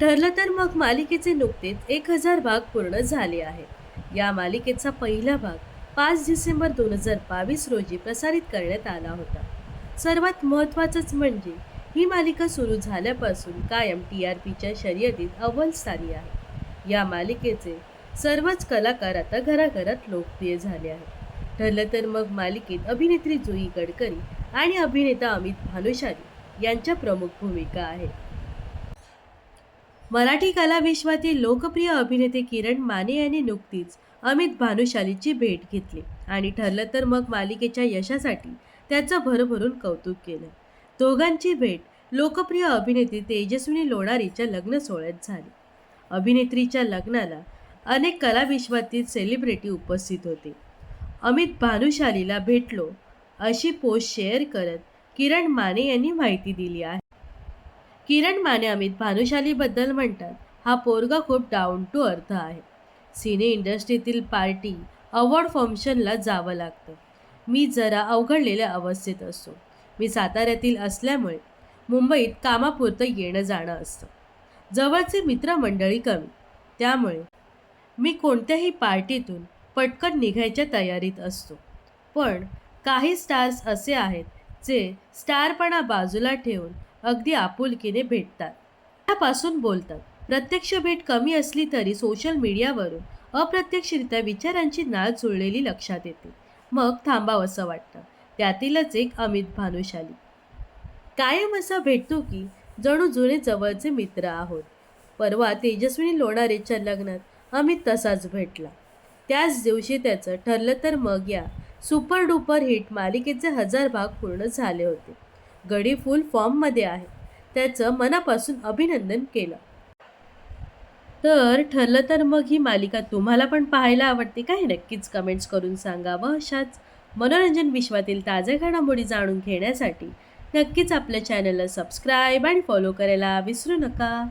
ठरलं तर मग मालिकेचे नुकतेच एक हजार भाग पूर्ण झाले आहेत या मालिकेचा पहिला भाग पाच डिसेंबर दोन हजार बावीस रोजी प्रसारित करण्यात आला होता. सर्वात महत्त्वाचंच म्हणजे ही मालिका सुरू झाल्यापासून कायम टी आर पीच्या शर्यतीत अव्वल स्थानी आहे. या मालिकेचे सर्वच कलाकार आता घराघरात लोकप्रिय झाले आहेत. ठरलं तर मग मालिकेत अभिनेत्री जुई गडकरी आणि अभिनेता अमित भानुशाली यांच्या प्रमुख भूमिका आहेत मराठी कला विश्वातील लोकप्रिय अभिनेते किरण माने यांनी नुकतीच अमित भानुशालीची भेट घेतली. आणि ठरलं तर मग मालिकेच्या यशासाठी त्याचं भरभरून कौतुक केलं. दोघांची भेट लोकप्रिय अभिनेत्री तेजस्विनी लोणारीच्या लग्न सोहळ्यात झाली. अभिनेत्रीच्या लग्नाला अनेक कलाविश्वातील सेलिब्रिटी उपस्थित होते. अमित भानुशालीला भेटलो अशी पोस्ट शेअर करत किरण माने यांनी माहिती दिली आहे. किरण माने अमित भानुशालीबद्दल म्हणतात हा पोरगा खूप डाऊन टू अर्थ आहे. सिने इंडस्ट्रीतील पार्टी अवॉर्ड फंक्शनला जावं लागतं. मी जरा अवघडलेल्या अवस्थेत असतो. मी साताऱ्यातील असल्यामुळे मुंबईत कामापुरतं येणं जाणं असतं. जवळचे मित्रमंडळी कमी. त्यामुळे मी कोणत्याही पार्टीतून पटकन निघायच्या तयारीत असतो. पण काही स्टार्स असे आहेत जे स्टारपणा बाजूला ठेवून अगदी आपुलकीने भेटतात. त्यापासून बोलतात. प्रत्यक्ष भेट कमी असली तरी सोशल मीडियावरून अप्रत्यक्षरित्या विचारांची नाळ जुळलेली लक्षात येते. मग थांबावंसं वाटतं. त्यातीलच एक अमित भानुशाली. कायम असा भेटतो की जणू जुने जवळचे मित्र आहोत. परवा तेजस्विनी लोणारेच्या लग्नात अमित तसाच भेटला. त्याच दिवशी त्याचं ठरलं तर मग या सुपर डुपर हिट मालिकेचे हजार भाग पूर्ण झाले होते. गडी फुल फॉर्ममध्ये आहे. त्याचं मनापासून अभिनंदन केलं. तर ठरलं तर मग ही मालिका तुम्हाला पण पाहायला आवडते का हे नक्कीच कमेंट्स करून सांगा व अशाच मनोरंजन विश्वातील ताज्या घडामोडी जाणून घेण्यासाठी नक्कीच आपल्या चॅनलला सबस्क्राईब आणि फॉलो करायला विसरू नका.